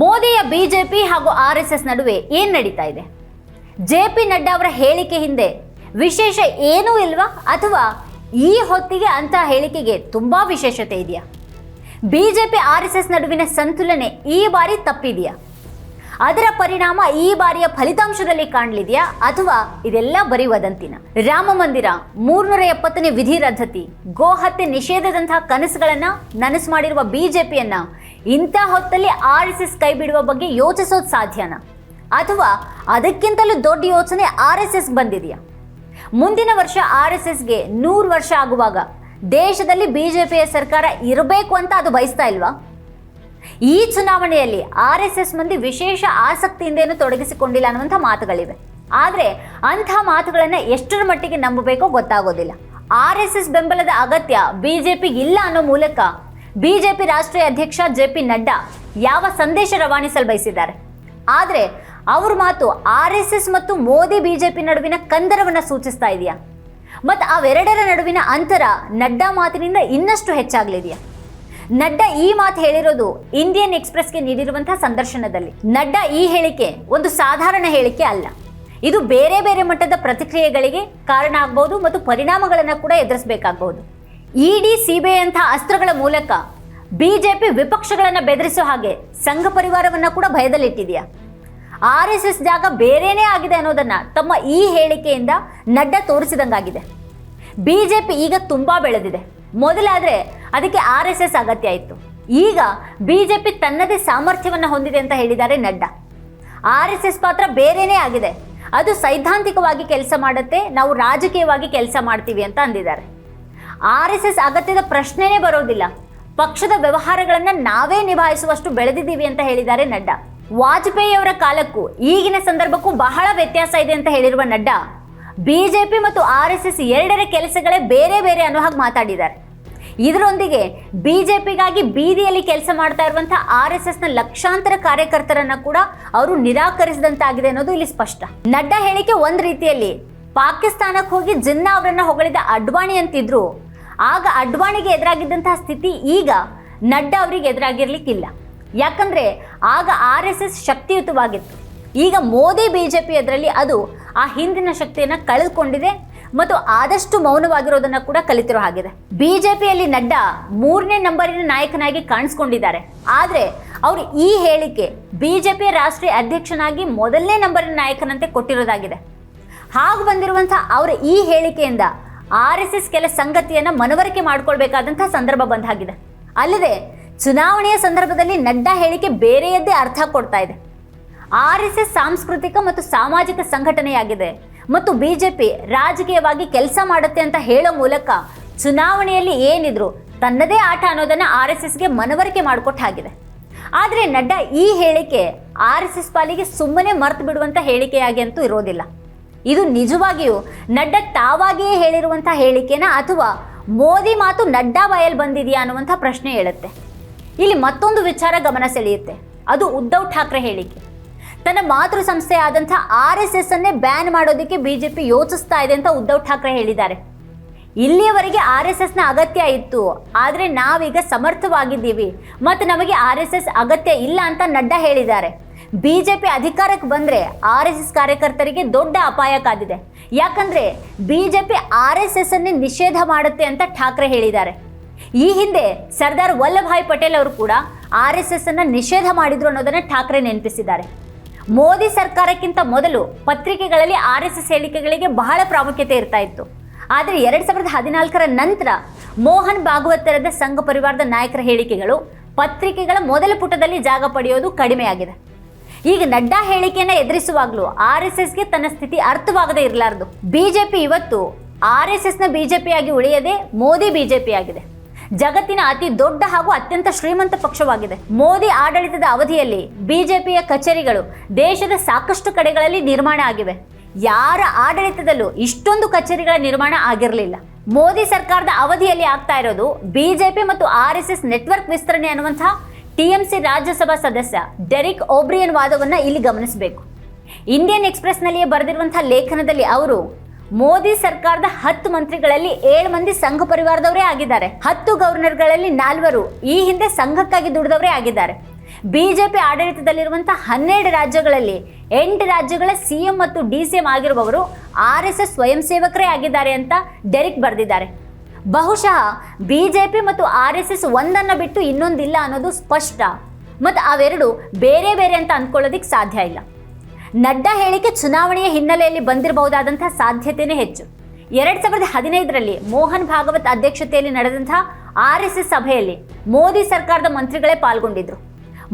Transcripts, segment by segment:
ಮೋದಿಯ BJP ಹಾಗೂ R S S ನಡುವೆ ಏನು ನಡೀತಾ ಇದೆ? ಜೆ ಪಿ ನಡ್ಡಾ ಅವರ ಹೇಳಿಕೆ ಹಿಂದೆ ವಿಶೇಷ ಏನೂ ಇಲ್ವಾ? ಅಥವಾ ಈ ಹೊತ್ತಿಗೆ ಅಂತಹ ಹೇಳಿಕೆಗೆ ತುಂಬಾ ವಿಶೇಷತೆ ಇದೆಯಾ? ಬಿಜೆಪಿ, ಆರ್ ಎಸ್ ಎಸ್ ನಡುವಿನ ಸಂತುಲನೆ ಈ ಬಾರಿ ತಪ್ಪಿದೆಯಾ? ಅದರ ಪರಿಣಾಮ ಈ ಬಾರಿಯ ಫಲಿತಾಂಶದಲ್ಲಿ ಕಾಣಲಿದೆಯಾ? ಅಥವಾ ಇದೆಲ್ಲ ಬರೀ ವದಂತಿನ? ರಾಮ ಮಂದಿರ ಮೂರ್ನೂರ ಎಪ್ಪತ್ತನೇ ವಿಧಿ ರದ್ಧತಿ ಗೋ ನಿಷೇಧದಂತಹ ಕನಸುಗಳನ್ನು ನನಸು ಮಾಡಿರುವ ಬಿಜೆಪಿಯನ್ನ ಇಂಥ ಹೊತ್ತಲ್ಲಿ ಆರ್ ಎಸ್ ಎಸ್ ಕೈ ಬಿಡುವ ಬಗ್ಗೆ ಯೋಚಿಸೋದು ಸಾಧ್ಯನಾ? ಅಥವಾ ಅದಕ್ಕಿಂತಲೂ ದೊಡ್ಡ ಯೋಚನೆ ಆರ್ ಎಸ್ ಎಸ್ ಬಂದಿದೆಯಾ? ಮುಂದಿನ ವರ್ಷ ಆರ್ ಎಸ್ ಎಸ್ಗೆ ನೂರು ವರ್ಷ ಆಗುವಾಗ ದೇಶದಲ್ಲಿ ಬಿ ಜೆ ಪಿಯ ಸರ್ಕಾರ ಇರಬೇಕು ಅಂತ ಅದು ಬಯಸ್ತಾ ಇಲ್ವಾ? ಈ ಚುನಾವಣೆಯಲ್ಲಿ ಆರ್ ಎಸ್ ಎಸ್ ಮಂದಿ ವಿಶೇಷ ಆಸಕ್ತಿಯಿಂದ ಏನು ತೊಡಗಿಸಿಕೊಂಡಿಲ್ಲ ಅನ್ನುವಂಥ ಮಾತುಗಳಿವೆ. ಆದರೆ ಅಂಥ ಮಾತುಗಳನ್ನು ಎಷ್ಟರ ಮಟ್ಟಿಗೆ ನಂಬಬೇಕೋ ಗೊತ್ತಾಗೋದಿಲ್ಲ. ಆರ್ ಎಸ್ ಎಸ್ ಬೆಂಬಲದ ಅಗತ್ಯ ಬಿಜೆಪಿಗೆ ಇಲ್ಲ ಅನ್ನೋ ಮೂಲಕ ಬಿಜೆಪಿ ರಾಷ್ಟ್ರೀಯ ಅಧ್ಯಕ್ಷ ಜೆ ಪಿ ನಡ್ಡಾ ಯಾವ ಸಂದೇಶ ರವಾನಿಸಲು ಬಯಸಿದ್ದಾರೆ ಆದರೆ ಅವ್ರ ಮಾತು ಆರ್ ಎಸ್ ಮತ್ತು ಮೋದಿ ಬಿಜೆಪಿ ನಡುವಿನ ಕಂದರವನ್ನು ಸೂಚಿಸ್ತಾ ಇದೆಯಾ? ಮತ್ತು ಅವೆರಡರ ನಡುವಿನ ಅಂತರ ನಡ್ಡಾ ಮಾತಿನಿಂದ ಇನ್ನಷ್ಟು ಹೆಚ್ಚಾಗಲಿದೆಯಾ? ನಡ್ಡಾ ಈ ಮಾತು ಹೇಳಿರೋದು ಇಂಡಿಯನ್ ಎಕ್ಸ್ಪ್ರೆಸ್ಗೆ ನೀಡಿರುವಂತಹ ಸಂದರ್ಶನದಲ್ಲಿ. ನಡ್ಡಾ ಈ ಹೇಳಿಕೆ ಒಂದು ಸಾಧಾರಣ ಹೇಳಿಕೆ ಅಲ್ಲ. ಇದು ಬೇರೆ ಬೇರೆ ಮಟ್ಟದ ಪ್ರತಿಕ್ರಿಯೆಗಳಿಗೆ ಕಾರಣ ಆಗ್ಬೋದು ಮತ್ತು ಪರಿಣಾಮಗಳನ್ನು ಕೂಡ ಎದುರಿಸಬೇಕಾಗಬಹುದು ಇಡಿ, ಸಿಬಿಐ ಅಂತಹ ಅಸ್ತ್ರಗಳ ಮೂಲಕ ಬಿಜೆಪಿ ವಿಪಕ್ಷಗಳನ್ನು ಬೆದರಿಸೋ ಹಾಗೆ ಸಂಘ ಪರಿವಾರವನ್ನ ಕೂಡ ಭಯದಲ್ಲಿಟ್ಟಿದೆಯಾ? ಆರ್ ಎಸ್ ಎಸ್ ಜಾಗ ಬೇರೆನೇ ಆಗಿದೆ ಅನ್ನೋದನ್ನ ತಮ್ಮ ಈ ಹೇಳಿಕೆಯಿಂದ ನಡ್ಡ ತೋರಿಸಿದಂಗಾಗಿದೆ. ಬಿಜೆಪಿ ಈಗ ತುಂಬಾ ಬೆಳೆದಿದೆ. ಮೊದಲಾದ್ರೆ ಅದಕ್ಕೆ ಆರ್ ಎಸ್ ಎಸ್ ಅಗತ್ಯ ಇತ್ತು. ಈಗ ಬಿಜೆಪಿ ತನ್ನದೇ ಸಾಮರ್ಥ್ಯವನ್ನು ಹೊಂದಿದೆ ಅಂತ ಹೇಳಿದ್ದಾರೆ ನಡ್ಡಾ. ಆರ್ ಎಸ್ ಎಸ್ ಪಾತ್ರ ಬೇರೆನೇ ಆಗಿದೆ. ಅದು ಸೈದ್ಧಾಂತಿಕವಾಗಿ ಕೆಲಸ ಮಾಡುತ್ತೆ, ನಾವು ರಾಜಕೀಯವಾಗಿ ಕೆಲಸ ಮಾಡ್ತೀವಿ ಅಂತ ಅಂದಿದ್ದಾರೆ. ಆರ್ ಎಸ್ ಎಸ್ ಅಗತ್ಯದ ಪ್ರಶ್ನೆನೇ ಬರೋದಿಲ್ಲ. ಪಕ್ಷದ ವ್ಯವಹಾರಗಳನ್ನ ನಾವೇ ನಿಭಾಯಿಸುವಷ್ಟು ಬೆಳೆದಿದ್ದೀವಿ ಅಂತ ಹೇಳಿದ್ದಾರೆ ನಡ್ಡಾ. ವಾಜಪೇಯಿ ಅವರ ಕಾಲಕ್ಕೂ ಈಗಿನ ಸಂದರ್ಭಕ್ಕೂ ಬಹಳ ವ್ಯತ್ಯಾಸ ಇದೆ ಅಂತ ಹೇಳಿರುವ ನಡ್ಡಾ, ಬಿಜೆಪಿ ಮತ್ತು ಆರ್ ಎಸ್ ಎಸ್ ಎರಡರ ಕೆಲಸಗಳೇ ಬೇರೆ ಬೇರೆ ಅನ್ನೋ ಹಾಗೆ ಮಾತಾಡಿದ್ದಾರೆ. ಇದರೊಂದಿಗೆ ಬಿಜೆಪಿಗಾಗಿ ಬೀದಿಯಲ್ಲಿ ಕೆಲಸ ಮಾಡ್ತಾ ಇರುವಂತಹ ಆರ್ ಎಸ್ ಎಸ್ನ ಲಕ್ಷಾಂತರ ಕಾರ್ಯಕರ್ತರನ್ನ ಕೂಡ ಅವರು ನಿರಾಕರಿಸಿದಂತಾಗಿದೆ ಅನ್ನೋದು ಇಲ್ಲಿ ಸ್ಪಷ್ಟ. ನಡ್ಡಾ ಹೇಳಿಕೆ ಒಂದ್ ರೀತಿಯಲ್ಲಿ, ಪಾಕಿಸ್ತಾನಕ್ಕೆ ಹೋಗಿ ಜಿನ್ನಾ ಅವರನ್ನ ಹೊಗಳಿದ ಅಡ್ವಾಣಿ ಅಂತಿದ್ರು ಆಗ ಅಡ್ವಾಣಿಗೆ ಎದುರಾಗಿದ್ದಂತಹ ಸ್ಥಿತಿ ಈಗ ನಡ್ಡಾ ಅವರಿಗೆ ಎದುರಾಗಿರ್ಲಿಕ್ಕಿಲ್ಲ. ಯಾಕಂದ್ರೆ ಆಗ ಆರ್ ಎಸ್ ಎಸ್ ಶಕ್ತಿಯುತವಾಗಿತ್ತು. ಈಗ ಮೋದಿ ಬಿ ಜೆ ಪಿ ಅದರಲ್ಲಿ ಅದು ಆ ಹಿಂದಿನ ಶಕ್ತಿಯನ್ನು ಕಳೆದುಕೊಂಡಿದೆ ಮತ್ತು ಆದಷ್ಟು ಮೌನವಾಗಿರೋದನ್ನ ಕೂಡ ಕಲಿತಿರೋ ಹಾಗಿದೆ. ಬಿಜೆಪಿಯಲ್ಲಿ ನಡ್ಡಾ ಮೂರನೇ ನಂಬರಿನ ನಾಯಕನಾಗಿ ಕಾಣಿಸ್ಕೊಂಡಿದ್ದಾರೆ. ಆದರೆ ಅವರು ಈ ಹೇಳಿಕೆ ಬಿಜೆಪಿ ರಾಷ್ಟ್ರೀಯ ಅಧ್ಯಕ್ಷನಾಗಿ ಮೊದಲನೇ ನಂಬರಿನ ನಾಯಕನಂತೆ ಕೊಟ್ಟಿರೋದಾಗಿದೆ. ಹಾಗೆ ಬಂದಿರುವಂಥ ಅವರ ಈ ಹೇಳಿಕೆಯಿಂದ ಆರ್ ಎಸ್ ಎಸ್ ಕೆಲ ಸಂಗತಿಯನ್ನು ಮನವರಿಕೆ ಮಾಡಿಕೊಳ್ಬೇಕಾದಂಥ ಸಂದರ್ಭ ಬಂದಾಗಿದೆ. ಅಲ್ಲದೆ, ಚುನಾವಣೆಯ ಸಂದರ್ಭದಲ್ಲಿ ನಡ್ಡಾ ಹೇಳಿಕೆ ಬೇರೆಯದ್ದೇ ಅರ್ಥ ಕೊಡ್ತಾ ಇದೆ. ಆರ್ ಎಸ್ ಎಸ್ ಸಾಂಸ್ಕೃತಿಕ ಮತ್ತು ಸಾಮಾಜಿಕ ಸಂಘಟನೆಯಾಗಿದೆ ಮತ್ತು ಬಿಜೆಪಿ ರಾಜಕೀಯವಾಗಿ ಕೆಲಸ ಮಾಡುತ್ತೆ ಅಂತ ಹೇಳೋ ಮೂಲಕ ಚುನಾವಣೆಯಲ್ಲಿ ಏನಿದ್ರು ತನ್ನದೇ ಆಟ ಅನ್ನೋದನ್ನ ಆರ್ ಎಸ್ ಎಸ್ಗೆ ಮನವರಿಕೆ ಮಾಡಿಕೊಟ್ಟ ಹಾಗಿದೆ. ಆದರೆ ನಡ್ಡಾ ಈ ಹೇಳಿಕೆ ಆರ್ ಎಸ್ ಎಸ್ ಪಾಲಿಗೆ ಸುಮ್ಮನೆ ಮರ್ತು ಬಿಡುವಂಥ ಹೇಳಿಕೆಯಾಗಿ ಅಂತೂ ಇರೋದಿಲ್ಲ. ಇದು ನಿಜವಾಗಿಯೂ ನಡ್ಡಾ ತಾವಾಗಿಯೇ ಹೇಳಿರುವಂಥ ಹೇಳಿಕೆನ ಅಥವಾ ಮೋದಿ ಮಾತು ನಡ್ಡಾ ಬಾಯಲ್ಲಿ ಬಂದಿದೆಯಾ ಅನ್ನುವಂಥ ಪ್ರಶ್ನೆ ಹೇಳುತ್ತೆ. ಇಲ್ಲಿ ಮತ್ತೊಂದು ವಿಚಾರ ಗಮನ ಸೆಳೆಯುತ್ತೆ. ಅದು ಉದ್ಧವ್ ಠಾಕ್ರೆ ಹೇಳಿಕೆ. ತನ್ನ ಮಾತೃ ಸಂಸ್ಥೆ ಆದಂಥ ಆರ್ ಎಸ್ ಎಸ್ ಅನ್ನೇ ಬ್ಯಾನ್ ಮಾಡೋದಕ್ಕೆ ಬಿಜೆಪಿ ಯೋಚಿಸ್ತಾ ಇದೆ ಅಂತ ಉದ್ಧವ್ ಠಾಕ್ರೆ ಹೇಳಿದ್ದಾರೆ. ಇಲ್ಲಿಯವರೆಗೆ ಆರ್ ಎಸ್ ಎಸ್ನ ಅಗತ್ಯ ಇತ್ತು. ಆದರೆ ನಾವೀಗ ಸಮರ್ಥವಾಗಿದ್ದೀವಿ. ಮತ್ತು ನಮಗೆ ಆರ್ ಎಸ್ ಅಗತ್ಯ ಇಲ್ಲ ಅಂತ ನಡ್ಡಾ ಹೇಳಿದ್ದಾರೆ. ಬಿಜೆಪಿ ಅಧಿಕಾರಕ್ಕೆ ಬಂದರೆ ಆರ್ ಎಸ್ ಎಸ್ ಕಾರ್ಯಕರ್ತರಿಗೆ ದೊಡ್ಡ ಅಪಾಯ ಕಾದಿದೆ. ಯಾಕಂದ್ರೆ ಬಿಜೆಪಿ ಆರ್ ಎಸ್ ಎಸ್ ಅನ್ನೇ ನಿಷೇಧ ಮಾಡುತ್ತೆ ಅಂತ ಠಾಕ್ರೆ ಹೇಳಿದ್ದಾರೆ. ಈ ಹಿಂದೆ ಸರ್ದಾರ್ ವಲ್ಲಭಾಯ್ ಪಟೇಲ್ ಅವರು ಕೂಡ ಆರ್ ಎಸ್ ಎಸ್ ಅನ್ನ ನಿಷೇಧ ಮಾಡಿದ್ರು ಅನ್ನೋದನ್ನು ಠಾಕ್ರೆ ನೆನಪಿಸಿದ್ದಾರೆ. ಮೋದಿ ಸರ್ಕಾರಕ್ಕಿಂತ ಮೊದಲು ಪತ್ರಿಕೆಗಳಲ್ಲಿ ಆರ್ ಎಸ್ ಎಸ್ ಹೇಳಿಕೆಗಳಿಗೆ ಬಹಳ ಪ್ರಾಮುಖ್ಯತೆ ಇರ್ತಾ ಇತ್ತು. ಆದರೆ ಎರಡು ಸಾವಿರದ ಹದಿನಾಲ್ಕರ ನಂತರ ಮೋಹನ್ ಭಾಗವತರದ ಸಂಘ ಪರಿವಾರದ ನಾಯಕರ ಹೇಳಿಕೆಗಳು ಪತ್ರಿಕೆಗಳ ಮೊದಲ ಪುಟದಲ್ಲಿ ಜಾಗ ಪಡೆಯೋದು ಕಡಿಮೆಯಾಗಿದೆ. ಈಗ ನಡ್ಡಾ ಹೇಳಿಕೆಯನ್ನ ಎದುರಿಸುವಾಗಲೂ ಆರ್ ಎಸ್ ಎಸ್ಗೆ ತನ್ನ ಸ್ಥಿತಿ ಅರ್ಥವಾಗದೇ ಇರಲಾರದು. ಬಿಜೆಪಿ ಇವತ್ತು ಆರ್ ಎಸ್ ಎಸ್ನ ಬಿಜೆಪಿಯಾಗಿ ಉಳಿಯದೆ ಮೋದಿ ಬಿಜೆಪಿ ಆಗಿದೆ ಜಗತ್ತಿನ ಅತಿ ದೊಡ್ಡ ಹಾಗೂ ಅತ್ಯಂತ ಶ್ರೀಮಂತ ಪಕ್ಷವಾಗಿದೆ. ಮೋದಿ ಆಡಳಿತದ ಅವಧಿಯಲ್ಲಿ ಬಿಜೆಪಿಯ ಕಚೇರಿಗಳು ದೇಶದ ಸಾಕಷ್ಟು ಕಡೆಗಳಲ್ಲಿ ನಿರ್ಮಾಣ ಆಗಿವೆ. ಯಾರ ಆಡಳಿತದಲ್ಲೂ ಇಷ್ಟೊಂದು ಕಚೇರಿಗಳ ನಿರ್ಮಾಣ ಆಗಿರಲಿಲ್ಲ. ಮೋದಿ ಸರ್ಕಾರದ ಅವಧಿಯಲ್ಲಿ ಆಗ್ತಾ ಇರೋದು ಬಿಜೆಪಿ ಮತ್ತು ಆರ್ ಎಸ್ ಎಸ್ ನೆಟ್ವರ್ಕ್ ವಿಸ್ತರಣೆ ಅನ್ನುವಂತಹ ಟಿಎಂಸಿ ರಾಜ್ಯಸಭಾ ಸದಸ್ಯ ಡೆರಿಕ್ ಓಬ್ರಿಯನ್ ವಾದವನ್ನು ಇಲ್ಲಿ ಗಮನಿಸಬೇಕು. ಇಂಡಿಯನ್ ಎಕ್ಸ್ಪ್ರೆಸ್ನಲ್ಲಿಯೇ ಬರೆದಿರುವಂತಹ ಲೇಖನದಲ್ಲಿ ಅವರು, ಮೋದಿ ಸರ್ಕಾರದ ಹತ್ತು ಮಂತ್ರಿಗಳಲ್ಲಿ ಏಳು ಮಂದಿ ಸಂಘ ಪರಿವಾರದವರೇ ಆಗಿದ್ದಾರೆ. ಹತ್ತು ಗವರ್ನರ್ಗಳಲ್ಲಿ ನಾಲ್ವರು ಈ ಹಿಂದೆ ಸಂಘಕ್ಕಾಗಿ ದುಡಿದವರೇ ಆಗಿದ್ದಾರೆ. ಬಿಜೆಪಿ ಆಡಳಿತದಲ್ಲಿರುವಂತಹ ಹನ್ನೆರಡು ರಾಜ್ಯಗಳಲ್ಲಿ ಎಂಟು ರಾಜ್ಯಗಳ ಸಿಎಂ ಮತ್ತು ಡಿ ಸಿ ಎಂ ಆಗಿರುವವರು ಆರ್ ಎಸ್ ಎಸ್ ಸ್ವಯಂ ಸೇವಕರೇ ಆಗಿದ್ದಾರೆ ಅಂತ ಡೆರಿಕ್ ಬರೆದಿದ್ದಾರೆ. ಬಹುಶಃ ಬಿಜೆಪಿ ಮತ್ತು ಆರ್ ಎಸ್ ಎಸ್ ಒಂದನ್ನು ಬಿಟ್ಟು ಇನ್ನೊಂದಿಲ್ಲ ಅನ್ನೋದು ಸ್ಪಷ್ಟ. ಮತ್ತು ಅವೆರಡು ಬೇರೆ ಬೇರೆ ಅಂತ ಅಂದ್ಕೊಳ್ಳೋದಿಕ್ಕೆ ಸಾಧ್ಯ ಇಲ್ಲ. ನಡ್ಡಾ ಹೇಳಿಕೆ ಚುನಾವಣೆಯ ಹಿನ್ನೆಲೆಯಲ್ಲಿ ಬಂದಿರಬಹುದಾದಂಥ ಸಾಧ್ಯತೆಯೇ ಹೆಚ್ಚು. ಎರಡು ಸಾವಿರದ ಹದಿನೈದರಲ್ಲಿ ಮೋಹನ್ ಭಾಗವತ್ ಅಧ್ಯಕ್ಷತೆಯಲ್ಲಿ ನಡೆದಂಥ ಆರ್ ಎಸ್ ಎಸ್ ಸಭೆಯಲ್ಲಿ ಮೋದಿ ಸರ್ಕಾರದ ಮಂತ್ರಿಗಳೇ ಪಾಲ್ಗೊಂಡಿದ್ರು.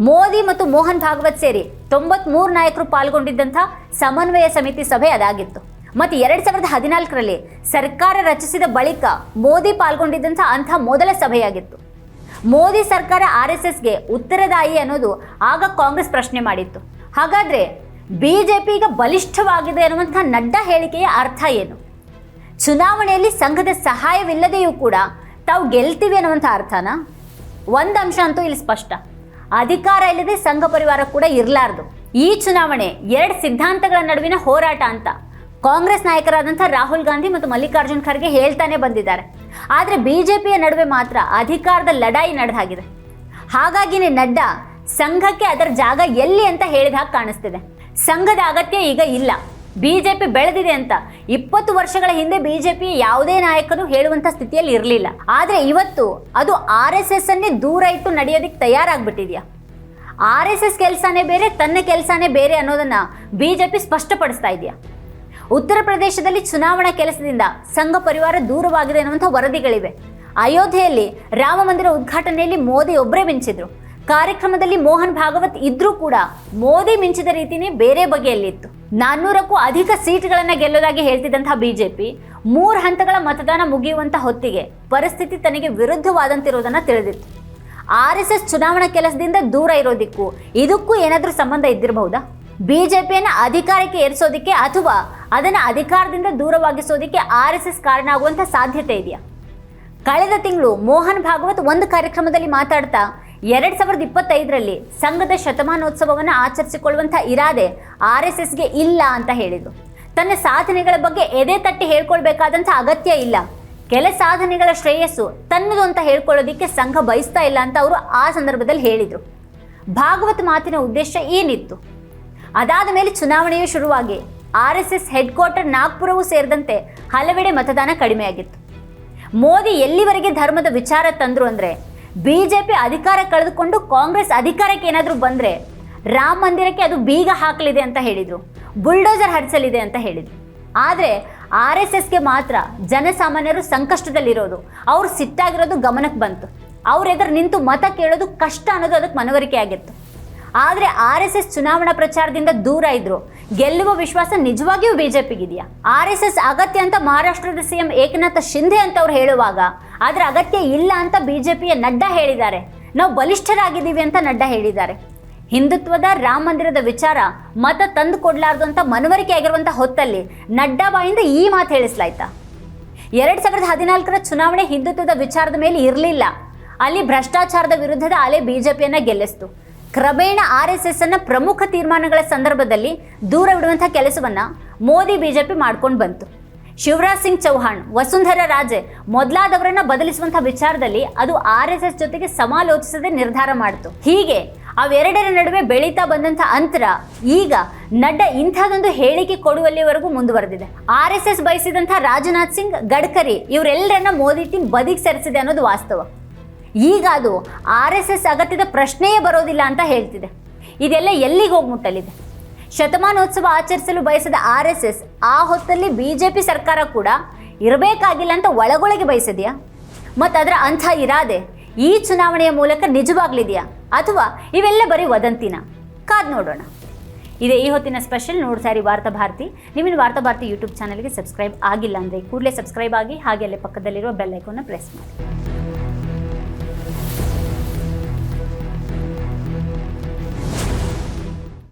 ಮೋದಿ ಮತ್ತು ಮೋಹನ್ ಭಾಗವತ್ ಸೇರಿ ತೊಂಬತ್ಮೂರು ನಾಯಕರು ಪಾಲ್ಗೊಂಡಿದ್ದಂಥ ಸಮನ್ವಯ ಸಮಿತಿ ಸಭೆ ಅದಾಗಿತ್ತು. ಮತ್ತು ಎರಡು ಸಾವಿರದ ಹದಿನಾಲ್ಕರಲ್ಲಿ ಸರ್ಕಾರ ರಚಿಸಿದ ಬಳಿಕ ಮೋದಿ ಪಾಲ್ಗೊಂಡಿದ್ದಂಥ ಅಂಥ ಮೊದಲ ಸಭೆಯಾಗಿತ್ತು. ಮೋದಿ ಸರ್ಕಾರ ಆರ್ ಎಸ್ ಎಸ್ಗೆ ಉತ್ತರದಾಯಿ ಅನ್ನೋದು ಆಗ ಕಾಂಗ್ರೆಸ್ ಪ್ರಶ್ನೆ ಮಾಡಿತ್ತು. ಹಾಗಾದ್ರೆ ಬಿಜೆಪಿ ಈಗ ಬಲಿಷ್ಠವಾಗಿದೆ ಅನ್ನುವಂಥ ನಡ್ಡಾ ಹೇಳಿಕೆಯ ಅರ್ಥ ಏನು? ಚುನಾವಣೆಯಲ್ಲಿ ಸಂಘದ ಸಹಾಯವಿಲ್ಲದೆಯೂ ಕೂಡ ತಾವು ಗೆಲ್ತೀವಿ ಅನ್ನುವಂಥ ಅರ್ಥನ? ಒಂದು ಅಂಶ ಅಂತೂ ಇಲ್ಲಿ ಸ್ಪಷ್ಟ. ಅಧಿಕಾರ ಇಲ್ಲದೆ ಸಂಘ ಪರಿವಾರ ಕೂಡ ಇರಲಾರ್ದು. ಈ ಚುನಾವಣೆ ಎರಡು ಸಿದ್ಧಾಂತಗಳ ನಡುವಿನ ಹೋರಾಟ ಅಂತ. ಕಾಂಗ್ರೆಸ್ ನಾಯಕರಾದಂಥ ರಾಹುಲ್ ಗಾಂಧಿ ಮತ್ತು ಮಲ್ಲಿಕಾರ್ಜುನ್ ಖರ್ಗೆ ಹೇಳ್ತಾನೆ ಬಂದಿದ್ದಾರೆ. ಆದರೆ ಬಿಜೆಪಿಯ ನಡುವೆ ಮಾತ್ರ ಅಧಿಕಾರದ ಲಡಾಯಿ ನಡೆದಾಗಿದೆ. ಹಾಗಾಗಿನೇ ನಡ್ಡಾ ಸಂಘಕ್ಕೆ ಅದರ ಜಾಗ ಎಲ್ಲಿ ಅಂತ ಹೇಳಿದ ಹಾಗೆ ಕಾಣಿಸ್ತಿದೆ. ಸಂಘದ ಅಗತ್ಯ ಈಗ ಇಲ್ಲ. ಬಿ ಜೆ ಪಿ ಬೆಳೆದಿದೆ ಅಂತ ಇಪ್ಪತ್ತು ವರ್ಷಗಳ ಹಿಂದೆ ಬಿ ಜೆ ಪಿ ಯಾವುದೇ ನಾಯಕರು ಹೇಳುವಂಥ ಸ್ಥಿತಿಯಲ್ಲಿ ಇರಲಿಲ್ಲ. ಆದರೆ ಇವತ್ತು ಅದು ಆರ್ ಎಸ್ ಎಸ್ ಅನ್ನೇ ದೂರ ಇಟ್ಟು ನಡೆಯೋದಕ್ಕೆ ತಯಾರಾಗ್ಬಿಟ್ಟಿದೆಯಾ? ಆರ್ ಎಸ್ ಎಸ್ ಕೆಲಸನೇ ಬೇರೆ, ತನ್ನ ಕೆಲಸನೇ ಬೇರೆ ಅನ್ನೋದನ್ನು ಬಿ ಜೆ ಪಿ ಸ್ಪಷ್ಟಪಡಿಸ್ತಾ ಇದೆಯಾ? ಉತ್ತರ ಪ್ರದೇಶದಲ್ಲಿ ಚುನಾವಣಾ ಕೆಲಸದಿಂದ ಸಂಘ ಪರಿವಾರ ದೂರವಾಗಿದೆ ಅನ್ನುವಂಥ ವರದಿಗಳಿವೆ. ಅಯೋಧ್ಯೆಯಲ್ಲಿ ರಾಮ ಮಂದಿರ ಉದ್ಘಾಟನೆಯಲ್ಲಿ ಮೋದಿ ಒಬ್ಬರೇ ಮಿಂಚಿದ್ರು. ಕಾರ್ಯಕ್ರಮದಲ್ಲಿ ಮೋಹನ್ ಭಾಗವತ್ ಇದ್ರೂ ಕೂಡ ಮೋದಿ ಮಿಂಚಿದ ರೀತಿನೇ ಬೇರೆ ಬಗೆಯಲ್ಲಿತ್ತು ನಾನ್ನೂರಕ್ಕೂ ಅಧಿಕ ಸೀಟ್ಗಳನ್ನು ಗೆಲ್ಲೋದಾಗಿ ಹೇಳ್ತಿದ್ದಂತಹ ಬಿಜೆಪಿ ಮೂರು ಹಂತಗಳ ಮತದಾನ ಮುಗಿಯುವಂಥ ಹೊತ್ತಿಗೆ ಪರಿಸ್ಥಿತಿ ತನಗೆ ವಿರುದ್ಧವಾದಂತಿರೋದನ್ನ ತಿಳಿದಿತ್ತು. ಆರ್ ಎಸ್ ಎಸ್ ಚುನಾವಣಾ ಕೆಲಸದಿಂದ ದೂರ ಇರೋದಿಕ್ಕೂ ಇದಕ್ಕೂ ಏನಾದರೂ ಸಂಬಂಧ ಇದ್ದಿರಬಹುದಾ? ಬಿಜೆಪಿಯನ್ನು ಅಧಿಕಾರಕ್ಕೆ ಏರಿಸೋದಿಕ್ಕೆ ಅಥವಾ ಅದನ್ನು ಅಧಿಕಾರದಿಂದ ದೂರವಾಗಿಸೋದಕ್ಕೆ ಆರ್ ಎಸ್ ಎಸ್ ಕಾರಣ ಆಗುವಂಥ ಸಾಧ್ಯತೆ ಇದೆಯಾ? ಕಳೆದ ತಿಂಗಳು ಮೋಹನ್ ಭಾಗವತ್ ಒಂದು ಕಾರ್ಯಕ್ರಮದಲ್ಲಿ ಮಾತಾಡ್ತಾ ಎರಡ್ ಸಾವಿರದ ಇಪ್ಪತ್ತೈದರಲ್ಲಿ ಸಂಘದ ಶತಮಾನೋತ್ಸವವನ್ನು ಆಚರಿಸಿಕೊಳ್ಳುವಂಥ ಇರಾದೆ ಆರ್ ಎಸ್ ಎಸ್ಗೆ ಇಲ್ಲ ಅಂತ ಹೇಳಿದರು. ತನ್ನ ಸಾಧನೆಗಳ ಬಗ್ಗೆ ಎದೆ ತಟ್ಟಿ ಹೇಳ್ಕೊಳ್ಬೇಕಾದಂಥ ಅಗತ್ಯ ಇಲ್ಲ. ಕೆಲ ಸಾಧನೆಗಳ ಶ್ರೇಯಸ್ಸು ತನ್ನದು ಅಂತ ಹೇಳ್ಕೊಳ್ಳೋದಿಕ್ಕೆ ಸಂಘ ಬಯಸ್ತಾ ಇಲ್ಲ ಅಂತ ಅವರು ಆ ಸಂದರ್ಭದಲ್ಲಿ ಹೇಳಿದರು. ಭಾಗವತ್ ಮಾತಿನ ಉದ್ದೇಶ ಏನಿತ್ತು? ಅದಾದ ಮೇಲೆ ಚುನಾವಣೆಯು ಶುರುವಾಗಿ R S S head quarter ನಾಗ್ಪುರವೂ ಸೇರಿದಂತೆ ಹಲವೆಡೆ ಮತದಾನ ಕಡಿಮೆಯಾಗಿತ್ತು. ಮೋದಿ ಎಲ್ಲಿವರೆಗೆ ಧರ್ಮದ ವಿಚಾರ ತಂದ್ರು ಜೆ ಬಿಜೆಪಿ ಅಧಿಕಾರ ಕಳೆದುಕೊಂಡು ಕಾಂಗ್ರೆಸ್ ಅಧಿಕಾರಕ್ಕೆ ಏನಾದರೂ ಬಂದರೆ, ರಾಮ ಮಂದಿರಕ್ಕೆ ಅದು ಬೀಗ ಹಾಕಲಿದೆ ಅಂತ ಹೇಳಿದರು ಬುಲ್ಡೋಜರ್ ಹರಿಸಲಿದೆ ಅಂತ ಹೇಳಿದರು. ಆದರೆ ಆರ್ ಎಸ್ ಎಸ್ಗೆ ಮಾತ್ರ ಜನಸಾಮಾನ್ಯರು ಸಂಕಷ್ಟದಲ್ಲಿರೋದು, ಅವ್ರು ಸಿಟ್ಟಾಗಿರೋದು ಗಮನಕ್ಕೆ ಬಂತು. ಅವ್ರ ಎದುರು ನಿಂತು ಮತ ಕೇಳೋದು ಕಷ್ಟ ಅನ್ನೋದು ಅದಕ್ಕೆ ಮನವರಿಕೆ ಆಗಿತ್ತು. ಆದರೆ ಆರ್ ಎಸ್ ಎಸ್ ಚುನಾವಣಾ ಪ್ರಚಾರದಿಂದ ದೂರ ಇದ್ರು. ಗೆಲ್ಲುವ ವಿಶ್ವಾಸ ನಿಜವಾಗಿಯೂ ಬಿಜೆಪಿಗಿದೆಯಾ? ಆರ್ ಎಸ್ ಎಸ್ ಅಗತ್ಯ ಅಂತ ಮಹಾರಾಷ್ಟ್ರದ ಸಿಎಂ ಏಕನಾಥ ಶಿಂಧೆ ಅಂತ ಅವ್ರು ಹೇಳುವಾಗ, ಆದರೆ ಅಗತ್ಯ ಇಲ್ಲ ಅಂತ ಬಿಜೆಪಿಯ ನಡ್ಡಾ ಹೇಳಿದ್ದಾರೆ. ನಾವು ಬಲಿಷ್ಠರಾಗಿದ್ದೀವಿ ಅಂತ ನಡ್ಡಾ ಹೇಳಿದ್ದಾರೆ. ಹಿಂದುತ್ವದ ರಾಮ ಮಂದಿರದ ವಿಚಾರ ಮತ ತಂದು ಕೊಡಲಾರ್ದು ಅಂತ ಮನವರಿಕೆ ಆಗಿರುವಂಥ ಹೊತ್ತಲ್ಲಿ ನಡ್ಡಾ ಬಾಯಿಂದ ಈ ಮಾತು ಹೇಳಿಸ್ಲಾಯ್ತಾ? ಎರಡು ಸಾವಿರದ ಹದಿನಾಲ್ಕರ ಚುನಾವಣೆ ಹಿಂದುತ್ವದ ವಿಚಾರದ ಮೇಲೆ ಇರಲಿಲ್ಲ. ಅಲ್ಲಿ ಭ್ರಷ್ಟಾಚಾರದ ವಿರುದ್ಧದ ಅಲೆ ಬಿಜೆಪಿಯನ್ನ ಗೆಲ್ಲಿಸ್ತು. ಕ್ರಮೇಣ ಆರ್ ಎಸ್ ಎಸ್ ಅನ್ನ ಪ್ರಮುಖ ತೀರ್ಮಾನಗಳ ಸಂದರ್ಭದಲ್ಲಿ ದೂರವಿಡುವಂಥ ಕೆಲಸವನ್ನ ಮೋದಿ ಬಿಜೆಪಿ ಮಾಡ್ಕೊಂಡು ಬಂತು. ಶಿವರಾಜ್ ಸಿಂಗ್ ಚೌಹಾಣ್, ವಸುಂಧರಾ ರಾಜೆ ಮೊದಲಾದವರನ್ನ ಬದಲಿಸುವಂಥ ವಿಚಾರದಲ್ಲಿ ಅದು ಆರ್ ಎಸ್ ಎಸ್ ಜೊತೆಗೆ ಸಮಾಲೋಚಿಸದೆ ನಿರ್ಧಾರ ಮಾಡಿತು. ಹೀಗೆ ಅವೆರಡರ ನಡುವೆ ಬೆಳೀತಾ ಬಂದಂಥ ಅಂತರ ಈಗ ನಡ್ಡಾ ಇಂಥದೊಂದು ಹೇಳಿಕೆ ಕೊಡುವಲ್ಲಿವರೆಗೂ ಮುಂದುವರೆದಿದೆ. ಆರ್ ಎಸ್ ಎಸ್ ಬಯಸಿದಂಥ ರಾಜನಾಥ್ ಸಿಂಗ್, ಗಡ್ಕರಿ ಇವರೆಲ್ಲರನ್ನ ಮೋದಿ ಟೀಮ್ ಬದಿಗೆ ಸರಿಸಿದೆ ಅನ್ನೋದು ವಾಸ್ತವ. ಈಗ ಅದು ಆರ್ ಎಸ್ ಎಸ್ ಅಗತ್ಯದ ಪ್ರಶ್ನೆಯೇ ಬರೋದಿಲ್ಲ ಅಂತ ಹೇಳ್ತಿದೆ. ಇದೆಲ್ಲ ಎಲ್ಲಿಗೆ ಹೋಗಿ ಮುಟ್ಟಲಿದೆ? ಶತಮಾನೋತ್ಸವ ಆಚರಿಸಲು ಬಯಸದ ಆರ್ ಎಸ್ ಆ ಹೊತ್ತಲ್ಲಿ ಬಿಜೆಪಿ ಸರ್ಕಾರ ಕೂಡ ಇರಬೇಕಾಗಿಲ್ಲ ಅಂತ ಒಳಗೊಳಗೆ ಬಯಸಿದೆಯಾ? ಮತ್ತು ಅದರ ಅಂಥ ಇರಾದೆ ಈ ಚುನಾವಣೆಯ ಮೂಲಕ ನಿಜವಾಗ್ಲಿದೆಯಾ? ಅಥವಾ ಇವೆಲ್ಲ ಬರೀ ವದಂತಿನ? ಕಾದ್ ನೋಡೋಣ. ಇದೇ ಈ ಹೊತ್ತಿನ ಸ್ಪೆಷಲ್ ನೋಡ್ತಾ ಇರಿ ವಾರ್ತಾ ಭಾರತಿ. ನಿಮ್ಮಿನ ವಾರ್ತಾ ಭಾರತಿ ಯೂಟ್ಯೂಬ್ ಚಾನಲ್ಗೆ ಸಬ್ಸ್ಕ್ರೈಬ್ ಆಗಿಲ್ಲ ಅಂದರೆ ಕೂಡಲೇ ಸಬ್ಸ್ಕ್ರೈಬ್ ಆಗಿ ಹಾಗೆ ಅಲ್ಲೇ ಪಕ್ಕದಲ್ಲಿರುವ ಬೆಲ್ ಐಕಾನ್ನ ಪ್ರೆಸ್ ಮಾಡಿ.